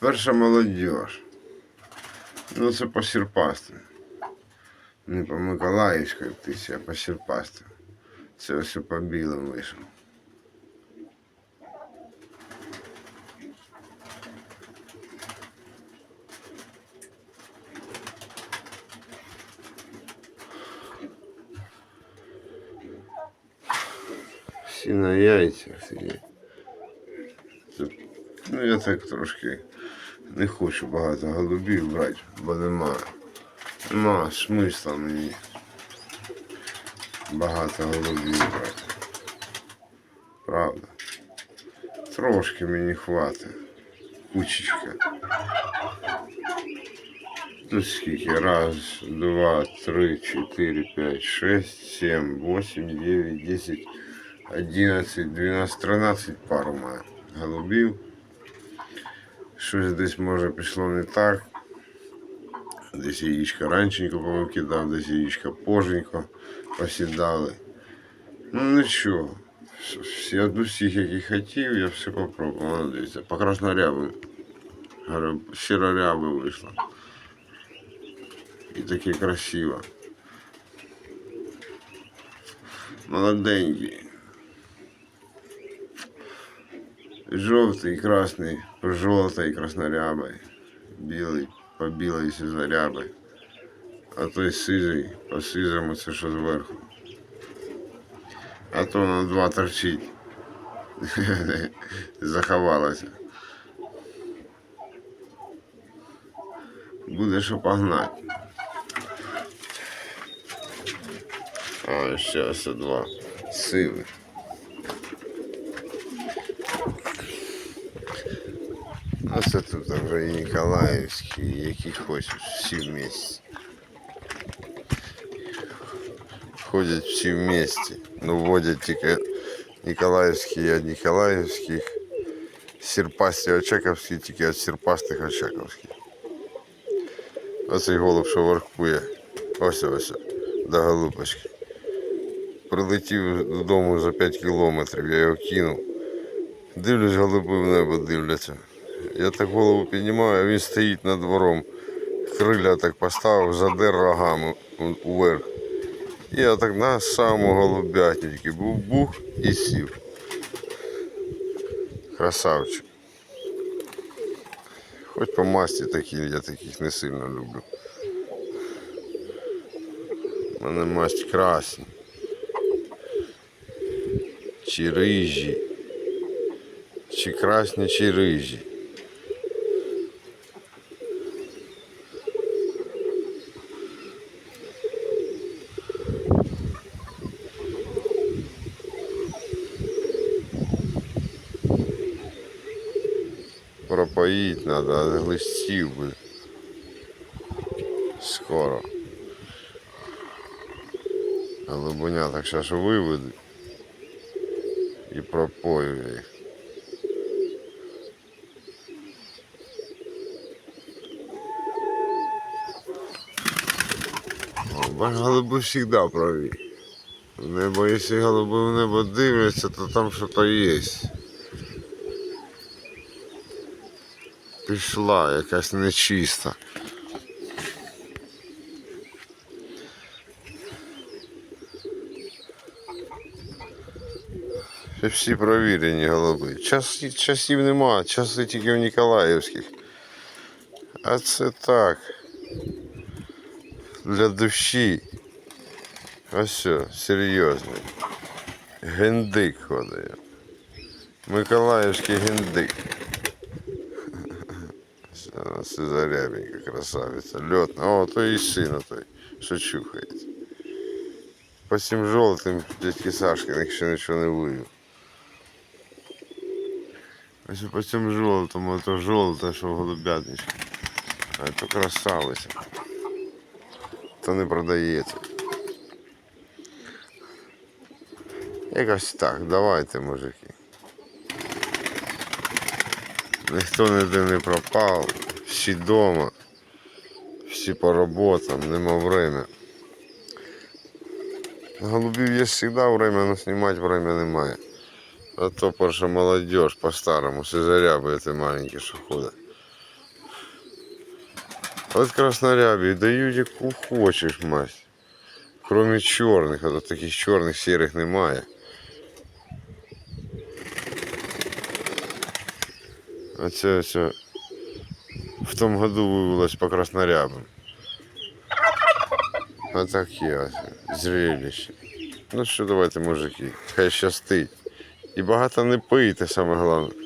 Перша молодіж. Ну це по сірпастим. Не по Миколаївській птиці, а по сірпастим. Це ось по білим вийшов. Всі на яйцях сидять. Ну я так трошки не хочу багато голубів брати, бо нема. Нема смисла мені багато голубів брати. Правда. Трошки мені хватить. Кучечка. Тут скільки? Раз, два, три, чотири, п'ять, шесть, сім, восемь, дев'ять, десять, одинадцять, дванадцять, тринадцять пар мене голубів. Щось десь може пішло не так. Десь яєчка ранченько повикидав, десь яєчка позенько посідали. Ну нічого. Всі від усіх, які хотів, я все попробував. Дивіться, по краснорябим. Сірорябе вийшло. І таке красиво. Молоденький. Жовтий, красний, по жовтій краснорябий, білий по білій сизорябий, а той сизий по сизому це що зверху. А то на два торчить. Заховалося. Буде що погнати. А, ще два сивих. А це тут вже і Ніколаївські, і які хочеш, всі вместе. Ходять всі вместе. Ну, водять тільки Ніколаївські від Ніколаївських, Сірпасті Очаковські, тільки від Сірпастих Очаковських. Оцей голуб, що воркує. Ось ось, до голубочки. Прилетів додому за 5 кілометрів, я його кинув. Дивлюсь, голуби в небо дивляться. Я так голову піднімаю, а він стоїть над двором. Криля так поставив, задер рогами уверх. І я так на саму голубятненький був бух і сів. Красавчик. Хоч по масті такі, я таких не сильно люблю. У мене масть красні. Чи рижі. Чи красні, чи рижі. Пропоїть треба, а глистів би. Скоро. Голубуня так зараз виведу і пропою їх. Бач, голуби завжди праві. Небо, якщо голуби в небо дивляться, то там щось є. Пішла якась нечиста. Це всі провірені голуби. Час, часів нема, часи тільки в Ніколаївських. А це так. Для душі. Ось все, серйозно. Гендик ходить. Миколаївський гендик. Сизарябенька, красавиця. Льотна. О, то і сина той, що чухається. По цим жовтим дядьки Сашкиних ще нічого не вивів. Ось по цьому жовтому, то жовте, що голубятничка. А то красавиця. То не продається. Якось так, давайте, мужики. Ніхто ніде не пропав, всі вдома, всі по роботам, нема время. Голубів є завжди время, але знімати время немає. А то перша молодежь по-старому, сизаряби ці маленькі, що ходять. От краснорябі дають яку хочеш мазь. Кроме чорних, а то таких чорних сірих немає. Оце все в тому году вивелось по краснорябам. А так є зрелище. Ну що, давайте, мужики, хай щастить. І багато не пийте, саме головне.